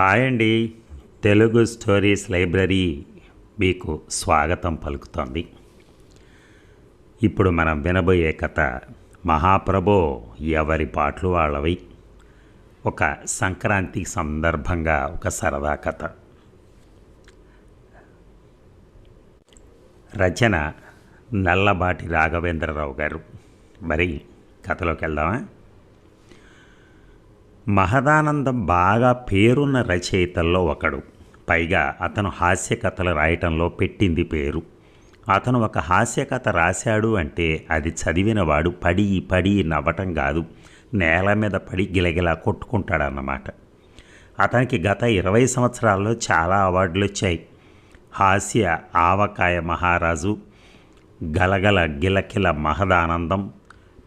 Hi అండి. Telugu stories library మీకు స్వాగతం పలుకుతోంది. ఇప్పుడు మనం వినబోయే కథ మహాప్రభో ఎవరి పాటలు వాళ్ళవి? ఒక సంక్రాంతి సందర్భంగా ఒక సరదా కథ. రచన నల్లబాటి రాఘవేంద్రరావు గారు. మరి కథలోకి వెళ్దామా? మహదానందం బాగా పేరున్న రచయితల్లో ఒకడు. పైగా అతను హాస్యకథలు రాయటంలో పెట్టింది పేరు. అతను ఒక హాస్యకథ రాశాడు అంటే అది చదివినవాడు పడి పడి నవ్వటం కాదు నేల మీద పడి గిలగిలా కొట్టుకుంటాడన్నమాట. అతనికి గత ఇరవై సంవత్సరాల్లో చాలా అవార్డులు వచ్చాయి. హాస్య ఆవకాయ మహారాజు గలగల గిలకిల మహదానందం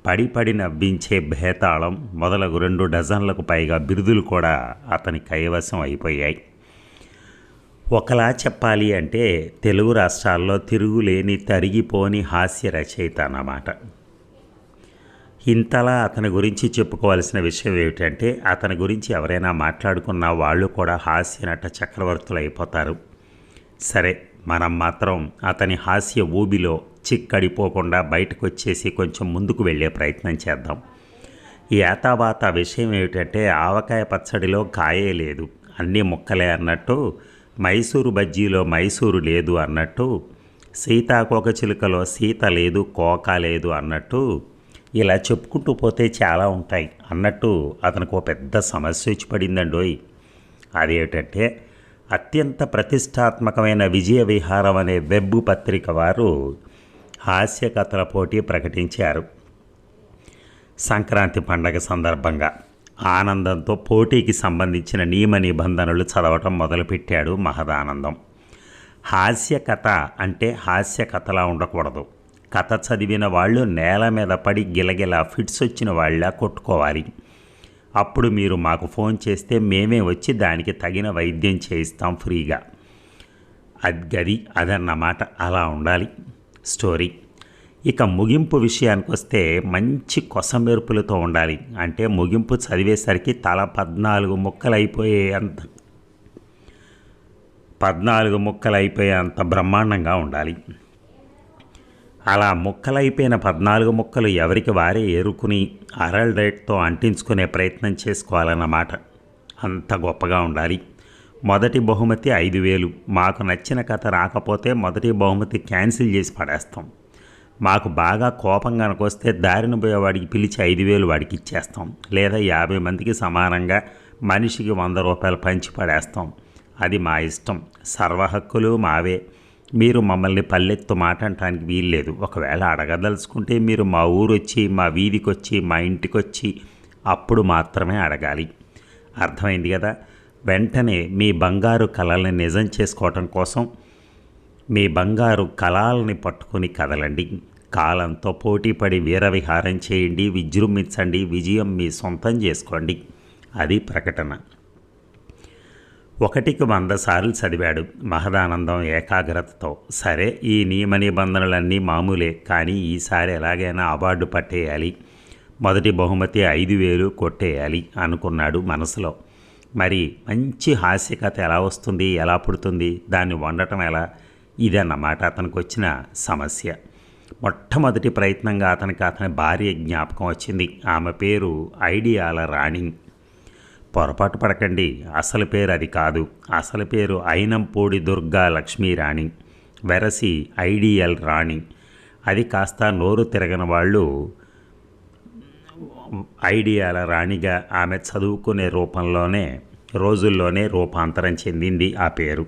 పడిపడి నవ్వించే భేతాళం మొదలగు రెండు డజన్లకు పైగా బిరుదులు కూడా అతని కైవసం అయిపోయాయి. ఒకలా చెప్పాలి అంటే తెలుగు రాష్ట్రాల్లో తిరుగులేని తరిగిపోని హాస్య రచయిత అన్నమాట. ఇంతలా అతని గురించి చెప్పుకోవాల్సిన విషయం ఏమిటంటే అతని గురించి ఎవరైనా మాట్లాడుకున్న వాళ్ళు కూడా హాస్య నట చక్రవర్తులు అయిపోతారు. సరే మనం మాత్రం అతని హాస్య ఊబిలో చిక్కడిపోకుండా బయటకు వచ్చేసి కొంచెం ముందుకు వెళ్ళే ప్రయత్నం చేద్దాం. ఈ ఏతావాత విషయం ఏమిటంటే ఆవకాయ పచ్చడిలో కాయే లేదు. అన్నీ ముక్కలే అన్నట్టు మైసూరు బజ్జీలో మైసూరు లేదు అన్నట్టు సీతాకోక చిలుకలో సీత లేదు కోక లేదు అన్నట్టు ఇలా చెప్పుకుంటూ పోతే చాలా ఉంటాయి అన్నట్టు అతనికి ఒక పెద్ద సమస్య వచ్చి పడిందండోయ్. అదేమిటంటే అత్యంత ప్రతిష్టాత్మకమైన విజయ విహారం అనే వెబ్ పత్రిక వారు హాస్య కథల పోటీ ప్రకటించారు. సంక్రాంతి పండగ సందర్భంగా ఆనందంతో పోటీకి సంబంధించిన నియమ నిబంధనలు చదవటం మొదలుపెట్టాడు మహదానందం. హాస్య కథ అంటే హాస్య కథలా ఉండకూడదు. కథ చదివిన వాళ్ళు నేల మీద పడి గిలగిలా ఫిట్స్ వచ్చిన వాళ్ళ కొట్టుకోవాలి. అప్పుడు మీరు మాకు ఫోన్ చేస్తే మేమే వచ్చి దానికి తగిన వైద్యం చేయిస్తాం ఫ్రీగా. అది గది అదన్నమాట అలా ఉండాలి. స్టోరీ ఇక ముగింపు విషయానికి వస్తే మంచి కొసమెరుపులతో ఉండాలి. అంటే ముగింపు చదివేసరికి తల పద్నాలుగు ముక్కలు అయిపోయే అంత పద్నాలుగు ముక్కలు అయిపోయే అంత బ్రహ్మాండంగా ఉండాలి. అలా ముక్కలైపోయిన పద్నాలుగు ముక్కలు ఎవరికి వారే ఏరుకుని అరల్ రేట్తో అంటించుకునే ప్రయత్నం చేసుకోవాలన్నమాట. అంత గొప్పగా ఉండాలి. మొదటి బహుమతి ఐదు వేలు. మాకు నచ్చిన కథ రాకపోతే మొదటి బహుమతి క్యాన్సిల్ చేసి పడేస్తాం. మాకు బాగా కోపం కనుకొస్తే దారిన పోయేవాడికి పిలిచి ఐదు వేలు వాడికి ఇచ్చేస్తాం. లేదా యాభై మందికి సమానంగా మనిషికి వంద రూపాయలు పంచి పడేస్తాం. అది మా ఇష్టం. సర్వ హక్కులు మావే. మీరు మమ్మల్ని పల్లెత్తు మాట అంటానికి వీల్లేదు. ఒకవేళ అడగదలుచుకుంటే మీరు మా ఊరు వచ్చి మా వీధికొచ్చి మా ఇంటికొచ్చి అప్పుడు మాత్రమే అడగాలి. అర్థమైంది కదా? వెంటనే మీ బంగారు కళల్ని నిజం చేసుకోవటం కోసం మీ బంగారు కళాలని పట్టుకొని కదలండి. కాలంతో పోటీపడి వీరవిహారం చేయండి విజృంభించండి విజయం మీ సొంతం చేసుకోండి. అది ప్రకటన. ఒకటికి వంద సార్లు చదివాడు. మహదానందం ఏకాగ్రతతో సరే ఈ నియమ నిబంధనలన్నీ మామూలే కానీ ఈసారి ఎలాగైనా అవార్డు పట్టేయాలి. మొదటి బహుమతి ఐదు వేలు కొట్టేయాలి అనుకున్నాడు మనసులో. మరి మంచి హాస్య కథ ఎలా వస్తుంది ఎలా పుడుతుంది దాన్ని వండటం ఎలా? ఇదన్నమాట అతనికి వచ్చిన సమస్య. మొట్టమొదటి ప్రయత్నంగా అతనికి అతని భార్య జ్ఞాపకం వచ్చింది. ఆమె పేరు ఐడియాల రాణి. పొరపాటు పడకండి అసలు పేరు అది కాదు. అసలు పేరు అయినంపూడి దుర్గా లక్ష్మీ రాణి. వెరసి ఐడియల్ రాణి. అది కాస్త నోరు తిరగని వాళ్ళు ఐడియాల రాణిగా ఆమె చదువుకునే రూపంలోనే రోజుల్లోనే రూపాంతరం చెందింది ఆ పేరు.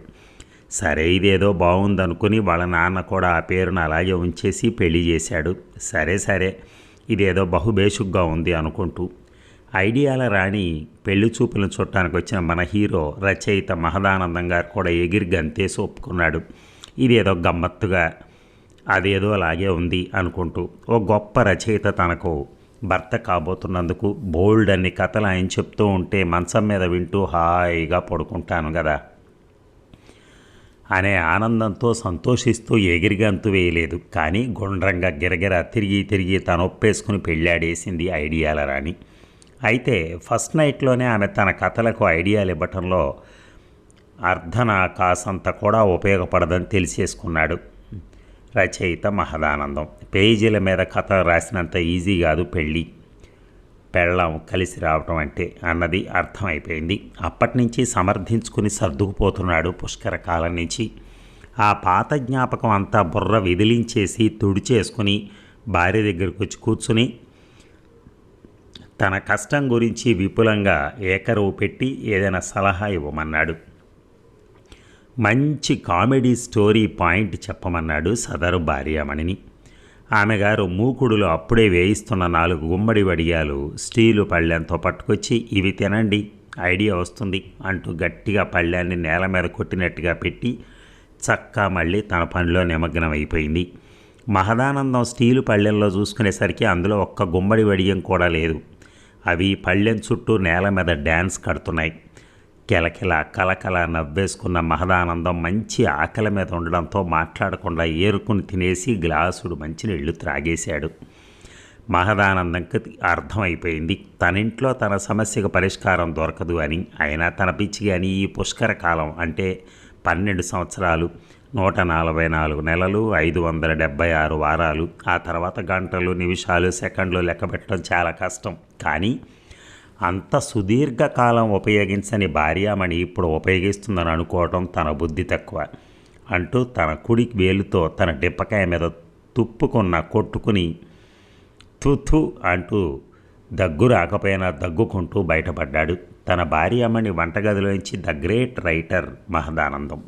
సరే ఇదేదో బాగుందనుకుని వాళ్ళ నాన్న కూడా ఆ పేరును అలాగే ఉంచేసి పెళ్ళి చేశాడు. సరే సరే ఇదేదో బహుబేషుగ్గా ఉంది అనుకుంటూ ఐడియాల రాణి పెళ్ళి చూపులను చూడటానికి వచ్చిన మన హీరో రచయిత మహదానందం గారు కూడా ఎగిరి గంతేసి ఒప్పుకున్నాడు. ఇదేదో గమ్మత్తుగా అదేదో అలాగే ఉంది అనుకుంటూ ఓ గొప్ప రచయిత తనకు భర్త కాబోతున్నందుకు బోల్డ్ అన్ని కథలు ఆయన చెప్తూ ఉంటే మంచం మీద వింటూ హాయిగా పడుకుంటాను కదా అనే ఆనందంతో సంతోషిస్తూ ఎగిరిగంతు వేయలేదు. కానీ గుండ్రంగా గిరగిర తిరిగి తిరిగి తనొప్పేసుకుని పెళ్ళాడేసింది ఐడియాల రాణి. అయితే ఫస్ట్ నైట్లోనే ఆమె తన కథలకు ఐడియాలు ఇవ్వటంలో అర్ధన కాసంత కూడా ఉపయోగపడదని తెలిసేసుకున్నాడు. రచయిత మహదానందం. పేజీల మీద కథ రాసినంత ఈజీ కాదు పెళ్ళి. పెళ్ళం కలిసి రావటం అంటే అన్నది అర్థమైపోయింది. అప్పటి నుంచి సమర్థించుకుని సర్దుకుపోతున్నాడు పుష్కర కాలం నుంచి. ఆ పాత జ్ఞాపకం అంతా బుర్ర విదిలించేసి తుడిచేసుకుని భార్య దగ్గరికి వచ్చి కూర్చుని తన కష్టం గురించి విపులంగా ఏకరువు పెట్టి ఏదైనా సలహా ఇవ్వమన్నాడు. మంచి కామెడీ స్టోరీ పాయింట్ చెప్పమన్నాడు సదరు భార్యామణిని. ఆమె గారు మూకుడులో అప్పుడే వేయిస్తున్న నాలుగు గుమ్మడి వడియాలు స్టీలు పళ్ళెంతో పట్టుకొచ్చి ఇవి తినండి ఐడియా వస్తుంది అంటూ గట్టిగా పళ్ళాన్ని నేల మీద కొట్టినట్టుగా పెట్టి చక్కా మళ్ళీ తన పనిలో నిమగ్నం అయిపోయింది మహదానందం స్టీలు పళ్ళెంలో చూసుకునేసరికి అందులో ఒక్క గుమ్మడి వడియం కూడా లేదు. అవి పళ్ళెం చుట్టూ నేల మీద డ్యాన్స్ కడుతున్నాయి. కిలకిల కలకల నవ్వేసుకున్న మహదానందం మంచి ఆకలి మీద ఉండడంతో మాట్లాడకుండా ఏరుకుని తినేసి గ్లాసుడు మంచినీళ్ళు త్రాగేశాడు. మహదానందంకి అర్థమైపోయింది. తనింట్లో తన సమస్యకు పరిష్కారం దొరకదు అని అయినా తన పిచ్చి కానీ ఈ పుష్కర కాలం అంటే పన్నెండు సంవత్సరాలు నూట నలభై నాలుగు నెలలు ఐదు వందల డెబ్బై ఆరు వారాలు ఆ తర్వాత గంటలు నిమిషాలు సెకండ్లు లెక్కబెట్టడం చాలా కష్టం. కానీ అంత సుదీర్ఘకాలం ఉపయోగించని భార్యామణి ఇప్పుడు ఉపయోగిస్తుందని అనుకోవటం తన బుద్ధి తక్కువ. అంటూ తన కుడి వేలుతో తన డిప్పకాయ మీద తుప్పుకున్న కొట్టుకుని తుథు అంటూ దగ్గు రాకపోయినా దగ్గుకుంటూ బయటపడ్డాడు తన భార్యామణి వంటగదిలోంచి ద గ్రేట్ రైటర్ మహదానందం.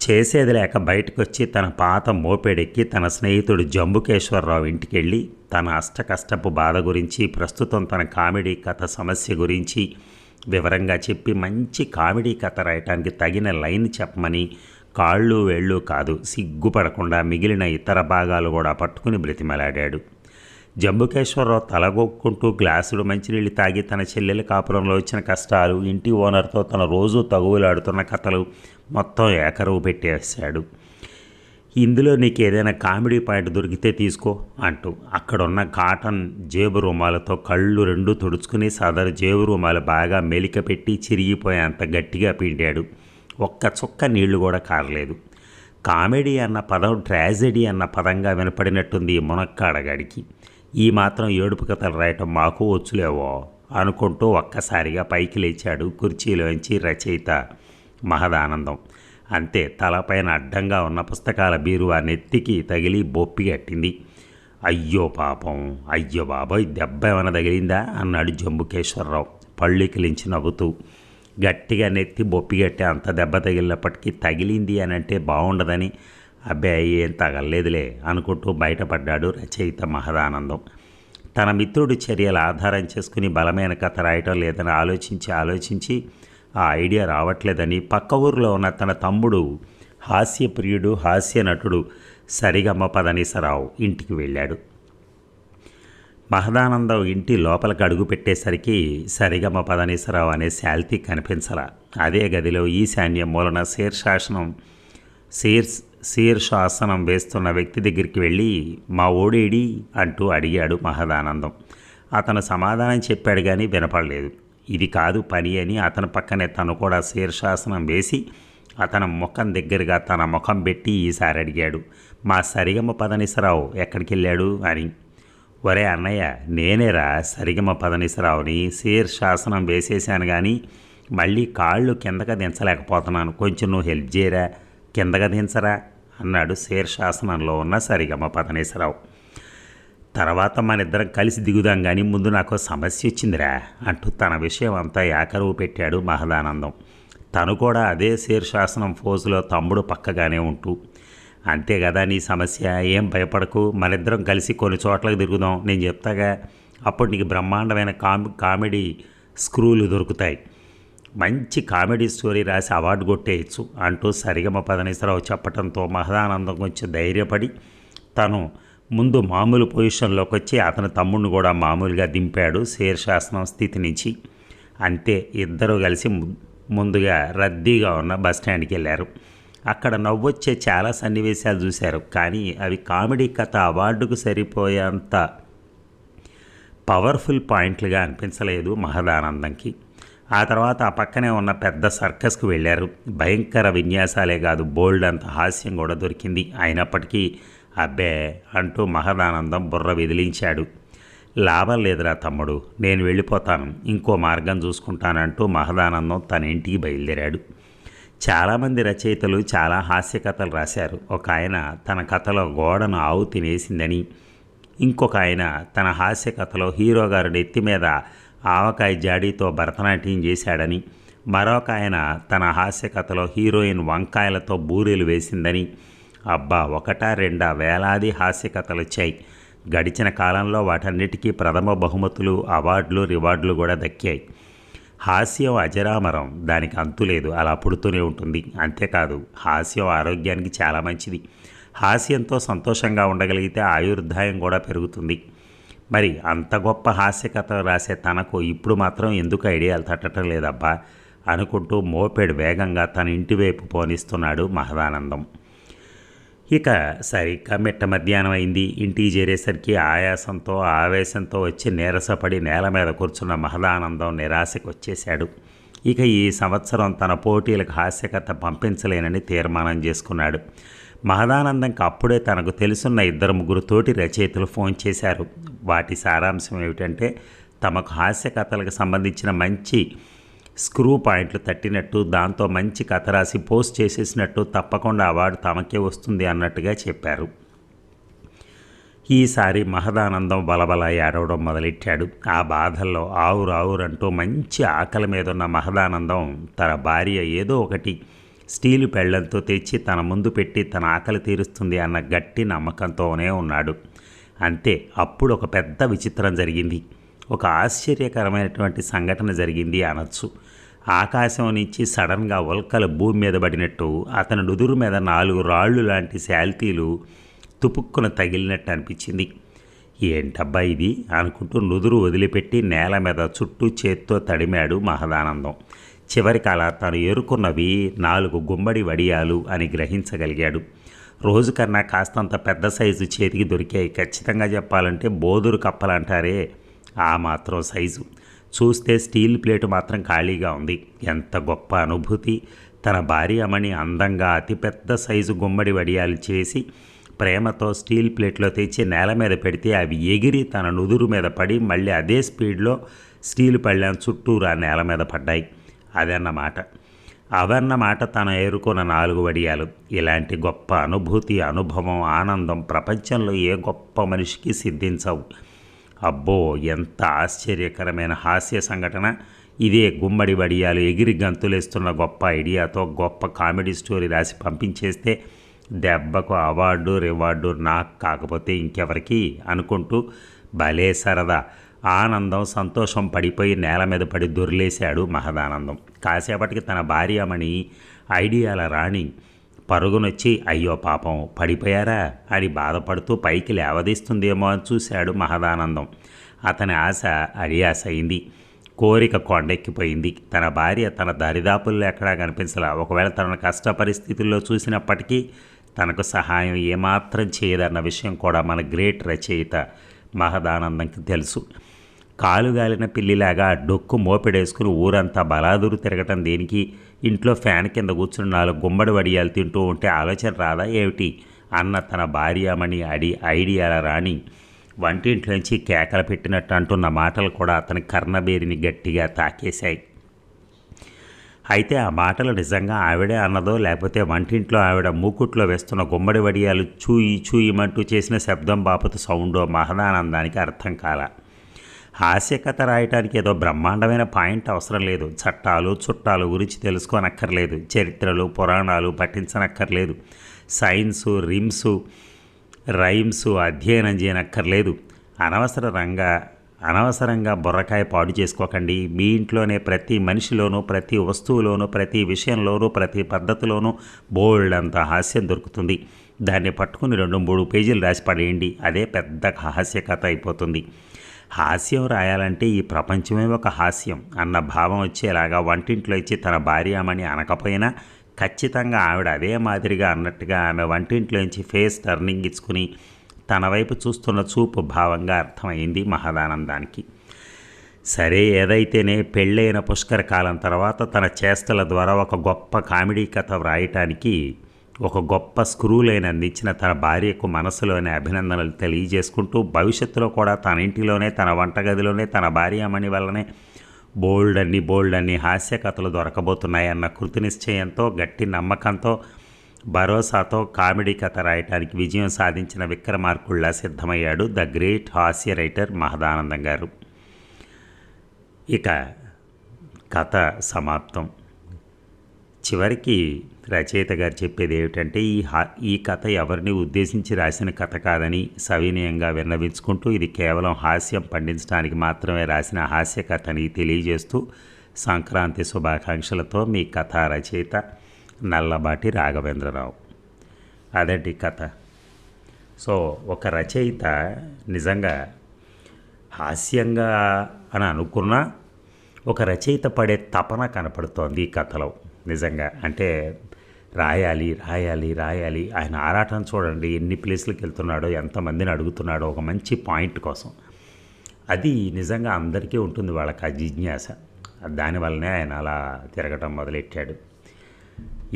చేసేది లేక బయటకొచ్చి తన పాత మోపెడెక్కి తన స్నేహితుడు జంబుకేశ్వరరావు ఇంటికెళ్ళి తన అష్టకష్టపు బాధ గురించి ప్రస్తుతం తన కామెడీ కథ సమస్య గురించి వివరంగా చెప్పి మంచి కామెడీ కథ రాయటానికి తగిన లైన్ చెప్పమని కాళ్ళు వేళ్ళు కాదు సిగ్గుపడకుండా మిగిలిన ఇతర భాగాలు కూడా పట్టుకుని బ్రతిమలాడాడు. జంబుకేశ్వరరావు తలగొక్కుంటూ గ్లాసులు మంచినీళ్ళు తాగి తన చెల్లెల కాపురంలో వచ్చిన కష్టాలు ఇంటి ఓనర్తో తన రోజు తగువులాడుతున్న కథలు మొత్తం ఏకరువు పెట్టేశాడు. ఇందులో నీకు ఏదైనా కామెడీ పాయింట్ దొరికితే తీసుకో అంటూ అక్కడున్న కాటన్ జేబు రుమాలతో కళ్ళు రెండు తుడుచుకుని సదరు జేబు రుమాలు బాగా మెలిక పెట్టి చిరిగిపోయేంత గట్టిగా పిండాడు. ఒక్క చుక్క నీళ్ళు కూడా కారలేదు. కామెడీ అన్న పదం ట్రాజెడీ అన్న పదంగా వినపడినట్టుంది మునక్కాడగాడికి ఈ మాత్రం ఏడుపు కథలు రాయటం మాకు వచ్చులేవో అనుకుంటూ ఒక్కసారిగా పైకి లేచాడు కుర్చీలోంచి రచయిత. మహదానందం. అంతే తలపైన అడ్డంగా ఉన్న పుస్తకాల బీరువా నెత్తికి తగిలి బొప్పి కట్టింది. అయ్యో పాపం అయ్యో బాబోయ్ దెబ్బ ఏమైనా తగిలిందా? అన్నాడు జంబుకేశ్వరరావు. పళ్ళికిలించి నవ్వుతూ. గట్టిగా నెత్తి బొప్పి కట్టి అంత దెబ్బ తగిలినప్పటికీ తగిలింది అని అంటే బాగుండదని అబ్బాయి ఏం తగలలేదులే అనుకుంటూ బయటపడ్డాడు రచయిత మహదానందం. తన మిత్రుడి చర్యలు ఆధారం చేసుకుని బలమైన కథ రాయటం లేదని ఆలోచించి ఆలోచించి ఆ ఐడియా రావట్లేదని పక్క ఊరిలో ఉన్న తన తమ్ముడు హాస్యప్రియుడు హాస్య నటుడు సరిగమ్మ పదనీసరావు ఇంటికి వెళ్ళాడు. మహదానందం ఇంటి లోపలికి అడుగు పెట్టేసరికి సరిగమ పదనీసరావు అనే శాల్తీ కనిపించలా. అదే గదిలో ఈశాన్యం మూలన శీర్షాసనం శీర్ష్ శీర్షాసనం వేస్తున్న వ్యక్తి దగ్గరికి వెళ్ళి మా ఓడేడి అంటూ అడిగాడు మహదానందం. అతను సమాధానం చెప్పాడు కానీ వినపడలేదు. ఇది కాదు పని అని అతని పక్కనే తను కూడా శీర్షాసనం వేసి అతని ముఖం దగ్గరగా తన ముఖం పెట్టి ఈసారి అడిగాడు మా సరిగమ పదనిసరావు ఎక్కడికి వెళ్ళాడు? అని. ఒరే అన్నయ్య నేనేరా సరిగమ పదనిసరావుని శీర్షాసనం వేసేశాను కానీ మళ్ళీ కాళ్ళు కిందగా దించలేకపోతున్నాను. కొంచెం నువ్వు హెల్ప్ చేయరా? కిందగా దించరా? అన్నాడు శీర్షాసనంలో ఉన్న సరిగమ పదనేశ్వరరావు తర్వాత మనిద్దరం కలిసి దిగుదాం కానీ ముందు నాకు సమస్య వచ్చిందిరా అంటూ తన విషయం అంతా ఏకరువు పెట్టాడు మహదానందం. తను కూడా అదే శీర్షాసనం ఫోజులో తమ్ముడు పక్కగానే ఉంటూ అంతే కదా నీ సమస్య ఏం భయపడకు మనిద్దరం కలిసి కొన్ని చోట్లకు తిరుగుదాం నేను చెప్తాగా అప్పుడు నీకు బ్రహ్మాండమైన కామె కామెడీ స్క్రూలు దొరుకుతాయి. మంచి కామెడీ స్టోరీ రాసి అవార్డు కొట్టేయచ్చు అంటూ సరిగమ పదనేశ్వరరావు చెప్పడంతో మహదానందం కొంచెం ధైర్యపడి తను ముందు మామూలు పొజిషన్లోకి వచ్చి అతని తమ్ముడిని కూడా మామూలుగా దింపాడు శీర్షాసనం స్థితి నుంచి. అంతే ఇద్దరూ కలిసి ముందుగా రద్దీగా ఉన్న బస్ స్టాండ్కి వెళ్ళారు. అక్కడ నవ్వొచ్చే చాలా సన్నివేశాలు చూశారు. కానీ అవి కామెడీ కథ అవార్డుకు సరిపోయేంత పవర్ఫుల్ పాయింట్లుగా అనిపించలేదు మహదానందంకి. ఆ తర్వాత ఆ పక్కనే ఉన్న పెద్ద సర్కస్కు వెళ్ళారు. భయంకర విన్యాసాలే కాదు బోల్డ్ అంత హాస్యం కూడా దొరికింది. అయినప్పటికీ అబ్బే అంటూ మహదానందం బుర్ర విదిలించాడు. లాభం లేదురా తమ్ముడు నేను వెళ్ళిపోతాను ఇంకో మార్గం చూసుకుంటానంటూ మహదానందం తన ఇంటికి బయలుదేరాడు. చాలామంది రచయితలు చాలా హాస్య కథలు రాశారు. ఒక ఆయన తన కథలో గోడను ఆవు తినేసిందని ఇంకొక ఆయన తన హాస్య కథలో హీరోగారు నెత్తి మీద ఆవకాయ జాడీతో భరతనాట్యం చేశాడని మరొక ఆయన తన హాస్య కథలో హీరోయిన్ వంకాయలతో బూరెలు వేసిందని అబ్బా ఒకటా రెండా వేలాది హాస్య కథలు వచ్చాయి. గడిచిన కాలంలో వాటన్నిటికీ ప్రథమ బహుమతులు అవార్డులు రివార్డులు కూడా దక్కాయి. హాస్యం అజరామరం దానికి అంతు లేదు అలా పుడుతూనే ఉంటుంది. అంతేకాదు హాస్యం ఆరోగ్యానికి చాలా మంచిది. హాస్యంతో సంతోషంగా ఉండగలిగితే ఆయుర్దాయం కూడా పెరుగుతుంది. మరి అంత గొప్ప హాస్య కథ రాసే తనకు ఇప్పుడు మాత్రం ఎందుకు ఐడియాలు తట్టడం లేదబ్బా? అనుకుంటూ మోపెడ్ వేగంగా తన ఇంటివైపు పోనిస్తున్నాడు మహదానందం. ఇక సరిగ్గా మిట్ట మధ్యాహ్నం అయింది. ఇంటికి చేరేసరికి ఆయాసంతో ఆవేశంతో వచ్చి నీరసపడి నేల మీద కూర్చున్న మహదానందం నిరాశకు వచ్చేశాడు. ఇక ఈ సంవత్సరం తన పోటీలకు హాస్యకథ పంపించలేనని తీర్మానం చేసుకున్నాడు. మహదానందంకి అప్పుడే తనకు తెలుసున్న ఇద్దరు ముగ్గురు తోటి రచయితలు ఫోన్ చేశారు. వాటి సారాంశం ఏమిటంటే తమకు హాస్య కథలకు సంబంధించిన మంచి స్క్రూ పాయింట్లు తట్టినట్టు దాంతో మంచి కథ రాసి పోస్ట్ చేసేసినట్టు తప్పకుండా అవార్డు తమకే వస్తుంది అన్నట్టుగా చెప్పారు. ఈసారి మహదానందం బలబల ఏడవడం మొదలెట్టాడు. ఆ బాధల్లో ఆవురు ఆవురంటూ మంచి ఆకలి మీద ఉన్న మహదానందం తన భార్య ఏదో ఒకటి స్టీలు పెళ్ళంతో తెచ్చి తన ముందు పెట్టి తన ఆకలి తీరుస్తుంది అన్న గట్టి నమ్మకంతోనే ఉన్నాడు. అంతే అప్పుడు ఒక పెద్ద విచిత్రం జరిగింది. ఒక ఆశ్చర్యకరమైనటువంటి సంఘటన జరిగింది అనొచ్చు. ఆకాశం నుంచి సడన్గా ఉల్కలు భూమి మీద పడినట్టు అతని నుదురు మీద నాలుగు రాళ్ళు లాంటి శాల్తీలు తుపుక్కున తగిలినట్టు అనిపించింది. ఏంటబ్బా ఇది? అనుకుంటూ నుదురు వదిలిపెట్టి నేల మీద చుట్టూ చేత్తో తడిమాడు మహదానందం. చివరికి అలా తను ఏరుకున్నవి నాలుగు గుమ్మడి వడియాలు అని గ్రహించగలిగాడు. రోజు కన్నా కాస్తంత పెద్ద సైజు చేతికి దొరికాయి. ఖచ్చితంగా చెప్పాలంటే బోదురు కప్పలంటారే. ఆ మాత్రం సైజు. చూస్తే స్టీల్ ప్లేటు మాత్రం ఖాళీగా ఉంది. ఎంత గొప్ప అనుభూతి. తన భార్యమణి అందంగా అతిపెద్ద సైజు గుమ్మడి వడియాలు చేసి ప్రేమతో స్టీల్ ప్లేట్లో తెచ్చి నేల మీద పెడితే అవి ఎగిరి తన నుదురు మీద పడి మళ్ళీ అదే స్పీడ్లో స్టీల్ పళ్ళెం చుట్టూరా నేల మీద పడ్డాయి. అదన్నమాట అవన్నమాట తన ఏరుకున్న నాలుగు వడియాలు. ఇలాంటి గొప్ప అనుభూతి అనుభవం ఆనందం ప్రపంచంలో ఏ గొప్ప మనిషికి సిద్ధించవు. అబ్బో ఎంత ఆశ్చర్యకరమైన హాస్య సంఘటన. ఇదే గుమ్మడి వడియాలు ఎగిరి గంతులేస్తున్న గొప్ప ఐడియాతో గొప్ప కామెడీ స్టోరీ రాసి పంపించేస్తే దెబ్బకు అవార్డు రివార్డు నాకు కాకపోతే ఇంకెవరికి అనుకుంటూ భలే సరదా. ఆనందం సంతోషం పడిపోయి నేల మీద పడి దొరిలేశాడు మహదానందం. కాసేపటికి తన భార్యమణి ఐడియాల రాణి పరుగునొచ్చి అయ్యో పాపం పడిపోయారా అని బాధపడుతూ పైకి లేవదీస్తుందేమో అని చూశాడు మహదానందం. అతని ఆశ అడియాస అయింది కోరిక కొండెక్కిపోయింది. తన భార్య తన దరిదాపుల్లో ఎక్కడా కనిపించలా. ఒకవేళ తన కష్ట పరిస్థితుల్లో చూసినప్పటికీ తనకు సహాయం ఏమాత్రం చేయదన్న విషయం కూడా మన గ్రేట్ రచయిత మహదానందంకి తెలుసు. కాలుగాలిన పిల్లిలాగా డొక్కు మోపెడేసుకుని ఊరంతా బలాదురు తిరగటం దేనికి? ఇంట్లో ఫ్యాన్ కింద కూర్చుని నాలుగు గుమ్మడి వడియాలు తింటూ ఉంటే ఆలోచన రాదా ఏమిటి? అన్న తన భార్యామణి అడి ఐడియాల రాణి వంటింట్లోంచి కేకలు పెట్టినట్టు అంటున్న మాటలు కూడా అతని కర్ణబేరిని గట్టిగా తాకేశాయి. అయితే ఆ మాటలు నిజంగా ఆవిడే అన్నదో లేకపోతే వంటింట్లో ఆవిడ మూకుట్లో వేస్తున్న గుమ్మడి వడియాలు చూయి చూయిమంటూ చేసిన శబ్దం బాపత సౌండో మహదానందానికి అర్థం కాల. హాస్యకథ రాయటానికి ఏదో బ్రహ్మాండమైన పాయింట్ అవసరం లేదు. చట్టాలు చుట్టాలు గురించి తెలుసుకోనక్కర్లేదు. చరిత్రలు పురాణాలు పఠించనక్కర్లేదు. సైన్సు రిమ్సు రైమ్స్ అధ్యయనం చేయనక్కర్లేదు. అనవసరంగా అనవసరంగా బుర్రకాయ పాడు చేసుకోకండి. మీ ఇంట్లోనే ప్రతి మనిషిలోనూ ప్రతి వస్తువులోనూ ప్రతి విషయంలోనూ ప్రతి పద్ధతిలోనూ బోల్డ్ అంత హాస్యం దొరుకుతుంది. దాన్ని పట్టుకుని రెండు మూడు పేజీలు రాసి పడేయండి. అదే పెద్ద హాస్య కథ అయిపోతుంది. హాస్యం రాయాలంటే ఈ ప్రపంచమే ఒక హాస్యం అన్న భావం వచ్చేలాగా వంటింట్లో ఇచ్చి తన భార్యామణి అనకపోయినా ఖచ్చితంగా ఆవిడ అదే మాదిరిగా అన్నట్టుగా ఆమె వంటింట్లోంచి ఫేస్ టర్నింగ్ ఇచ్చుకుని తన వైపు చూస్తున్న చూపు భావంగా అర్థమైంది మహదానందానికి. సరే ఏదైతేనే పెళ్ళైన పుష్కర కాలం తర్వాత తన చేష్టల ద్వారా ఒక గొప్ప కామెడీ కథ వ్రాయటానికి ఒక గొప్ప స్క్రూలైన అందించిన తన భార్యకు మనసులోని అభినందనలు తెలియజేసుకుంటూ భవిష్యత్తులో కూడా తన ఇంటిలోనే తన వంటగదిలోనే తన భార్యమణి వల్లనే బోల్డ్ అన్ని బోల్డ్ అన్ని హాస్య కథలు దొరకబోతున్నాయన్న కృతి నిశ్చయంతో గట్టి నమ్మకంతో భరోసాతో కామెడీ కథ రాయటానికి విజయం సాధించిన విక్రమార్కుల్లా సిద్ధమయ్యాడు ద గ్రేట్ హాస్య రైటర్ మహదానందం గారు. ఇక కథ సమాప్తం. చివరికి రచయిత గారు చెప్పేది ఏమిటంటే ఈ హా ఈ కథ ఎవరిని ఉద్దేశించి రాసిన కథ కాదని సవినయంగా విన్నవించుకుంటూ ఇది కేవలం హాస్యం పండించడానికి మాత్రమే రాసిన హాస్య కథని తెలియజేస్తూ సంక్రాంతి శుభాకాంక్షలతో మీ కథ రచయిత నల్లబాటి రాఘవేంద్రరావు. అదండి కథ? సో ఒక రచయిత నిజంగా హాస్యంగా అని అనుకున్నా ఒక రచయిత పడే తపన కనపడుతోంది ఈ కథలో. నిజంగా. అంటే రాయాలి రాయాలి రాయాలి. ఆయన ఆరాటం చూడండి ఎన్ని ప్లేస్లకు వెళ్తున్నాడో ఎంతమందిని అడుగుతున్నాడో ఒక మంచి పాయింట్ కోసం. అది నిజంగా అందరికీ ఉంటుంది వాళ్ళకి ఆ జిజ్ఞాస. దానివల్లనే ఆయన అలా తిరగటం మొదలెట్టాడు.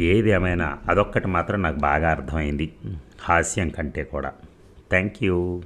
ఏది ఏమైనా అదొక్కటి మాత్రం నాకు బాగా అర్థమైంది. హాస్యం కంటే కూడా. Thank you